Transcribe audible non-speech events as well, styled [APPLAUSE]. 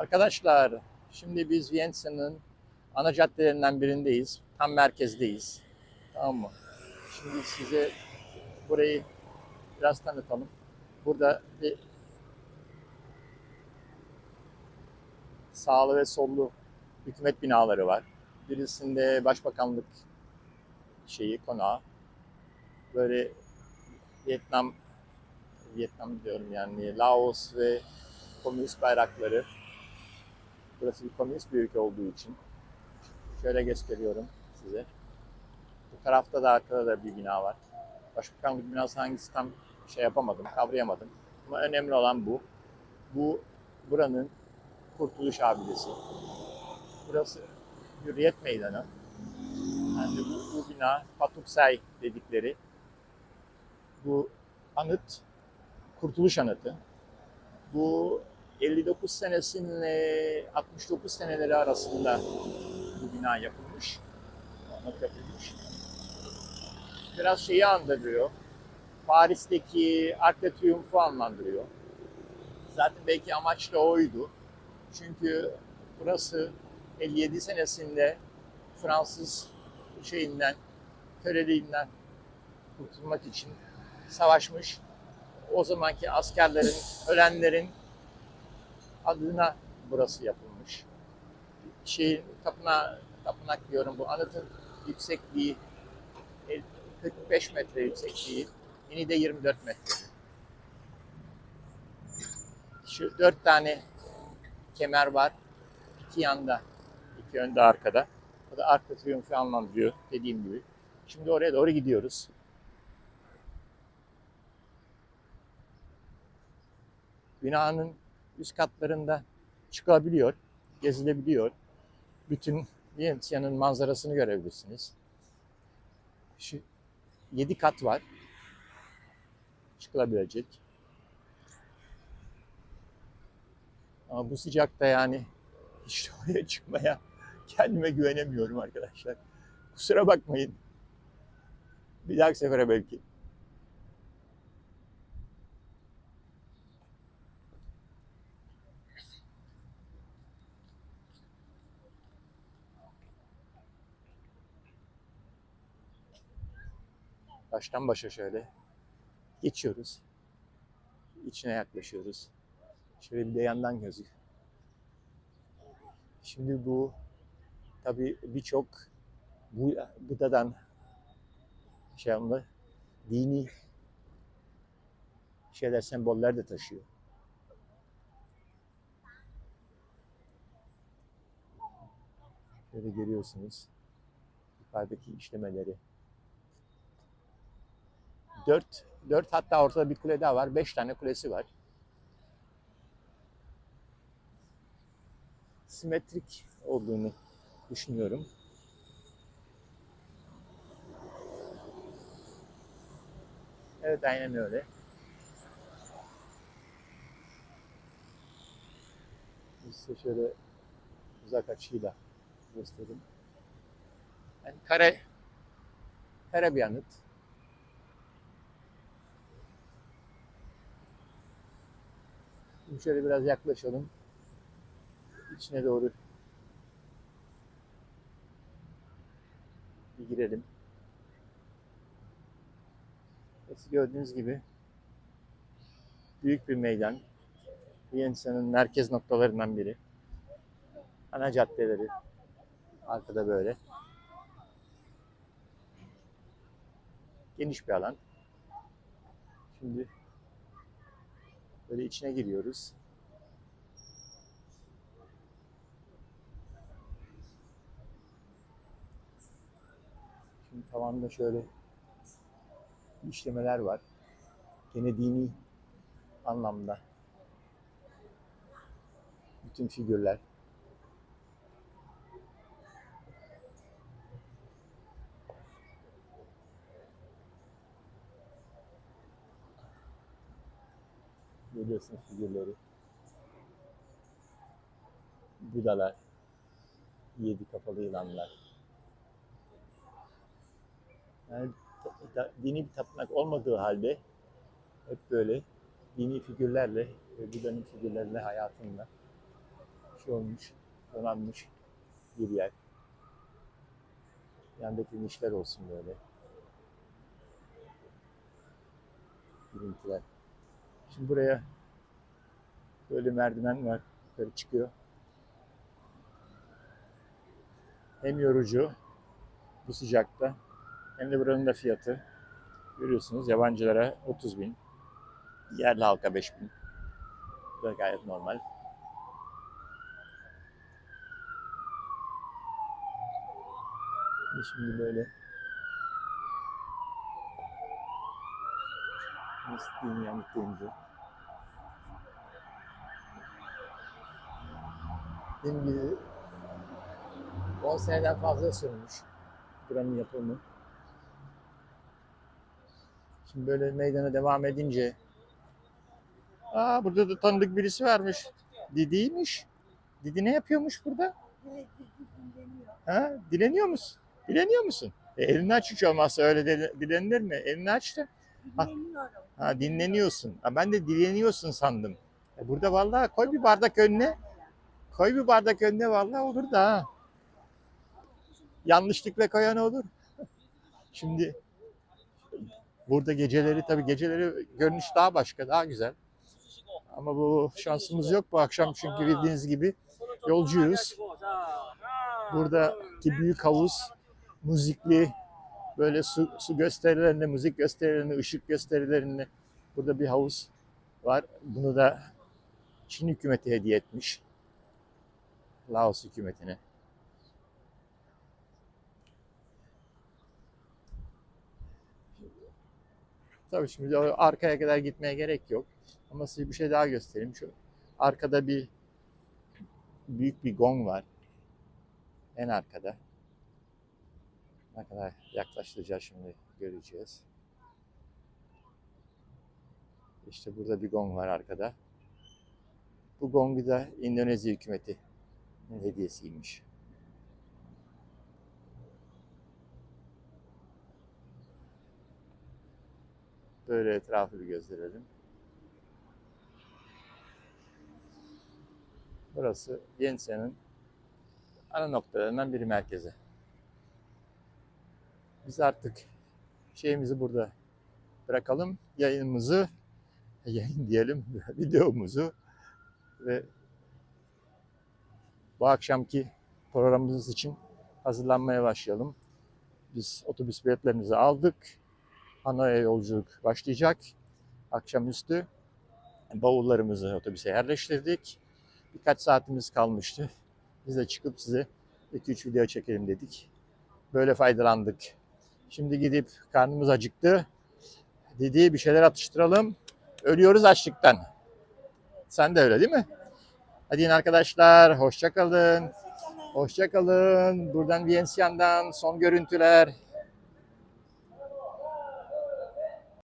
Arkadaşlar, şimdi biz Vientiane'ın ana caddelerinden birindeyiz. Tam merkezdeyiz. Tamam mı? Şimdi size burayı biraz tanıtalım. Burada bir sağlı ve sollu hükümet binaları var. Birisinde başbakanlık şeyi, konağı. Böyle Vietnam, Vietnam diyorum yani Laos ve komünist bayrakları. Burası bir komünist bir ülke olduğu için. Şöyle gösteriyorum size. Bu tarafta da arkada da bir bina var. Başbakanlık binası hangisi tam şey yapamadım, kavrayamadım. Ama önemli olan bu. Bu buranın Kurtuluş Abidesi. Burası Hürriyet Meydanı. Yani bu, bu bina Patuksay dedikleri bu anıt Kurtuluş Anıtı. Bu 59 senesinle 69 seneleri arasında bu bina yapılmış. Anıt yapılmış. Biraz şeyi andırıyor. Paris'teki Arc de Triomphe'u anlandırıyor. Zaten belki amaç da oydu. Çünkü burası 57 senesinde Fransız şeyinden, köleliğinden kurtulmak için savaşmış. O zamanki askerlerin, ölenlerin adına burası yapılmış. Şey, tapınağı, tapınak diyorum bu anıtın yüksekliği 45 metre yüksekliği, eni de 24 metre. Şu dört tane kemer var. iki yanda, iki önde arkada. O da arka triyumfu anlamlıyor dediğim gibi. Şimdi oraya doğru gidiyoruz. Binanın üst katlarında çıkabiliyor, gezilebiliyor. Bütün Vientiane'ın manzarasını görebilirsiniz. Şu 7 kat var. Çıkılabilecek. Ama bu sıcakta yani hiç oraya çıkmaya kendime güvenemiyorum arkadaşlar. Kusura bakmayın. Bir dahaki sefere belki. Baştan başa şöyle geçiyoruz. İçine yaklaşıyoruz. Şöyle bir de yandan gözü. Şimdi bu tabi birçok bu Buda'dan şey anlı dini şeyler semboller de taşıyor. Şöyle görüyorsunuz yukarıdaki işlemeleri. Dört, dört hatta ortada bir kule daha var. Beş tane kulesi var. Simetrik olduğunu düşünüyorum. Evet aynen öyle. Size şöyle uzak açıyla göstereyim. Yani kare kare bir anıt. Şimdi şöyle biraz yaklaşalım. İçine doğru bir girelim. Nasıl gördüğünüz gibi büyük bir meydan. Vientiane'ın merkez noktalarından biri. Ana caddeleri arkada böyle. Geniş bir alan. Şimdi böyle içine giriyoruz. Şimdi tavanda şöyle işlemeler var. Gene dini anlamda. Bütün figürler. Görüyorsunuz figürleri. Budalar. Yedi kafalı yılanlar. Yani dini bir tapınak olmadığı halde hep böyle dini figürlerle ve Buda'nın figürlerle hayatında şey olmuş, donanmış bir yer. Yandaki nişler olsun böyle. Görüntüler. Şimdi buraya böyle merdiven var. Yukarı çıkıyor. Hem yorucu bu sıcakta hem de buranın da fiyatı. Görüyorsunuz yabancılara 30 bin. Yerli halka 5 bin. Bu da gayet normal. Şimdi böyle yanlış deyince. Dediğim gibi 10 seneden fazla sürmüş buranın yapımı. Şimdi böyle meydana devam edince Aa burada da tanıdık birisi varmış. Didi'ymiş. Didi ne yapıyormuş burada? Ha? Dileniyor musun? Dileniyor musun? E, elini aç hiç olmazsa öyle de, dilenilir mi? Elini aç da. Ha. Dinleniyorum. Ha, dinleniyorsun. Ha, ben de dileniyorsun sandım. E, burada vallahi koy bir bardak önüne. Koy bir bardak önüne vallahi olur da ha. Yanlışlıkla koyan olur. [LAUGHS] Şimdi burada geceleri tabii geceleri görünüş daha başka, daha güzel. Ama bu şansımız yok bu akşam çünkü bildiğiniz gibi yolcuyuz. Buradaki büyük havuz müzikli böyle su, su gösterilerinde, müzik gösterilerinde, ışık gösterilerinde burada bir havuz var. Bunu da Çin hükümeti hediye etmiş. Laos hükümetine. Tabii şimdi arkaya kadar gitmeye gerek yok. Ama size bir şey daha göstereyim. Şu arkada bir büyük bir gong var. En arkada. Ne kadar yaklaştıracağız şimdi göreceğiz. İşte burada bir gong var arkada. Bu gongu da Endonezya hükümeti hediyesiymiş. Böyle etrafı bir gösterelim. Burası Vientiane'ın ana noktalarından biri merkezi. Biz artık şeyimizi burada bırakalım. Yayınımızı, [LAUGHS] yayın diyelim, [LAUGHS] videomuzu ve bu akşamki programımız için hazırlanmaya başlayalım. Biz otobüs biletlerimizi aldık. Hanoi'ye yolculuk başlayacak. Akşamüstü bavullarımızı otobüse yerleştirdik. Birkaç saatimiz kalmıştı. Biz de çıkıp size 2-3 video çekelim dedik. Böyle faydalandık. Şimdi gidip karnımız acıktı. Dediği bir şeyler atıştıralım. Ölüyoruz açlıktan. Sen de öyle değil mi? Hadi yine arkadaşlar hoşça kalın. Hoşça kalın. Buradan Vientiane'dan son görüntüler.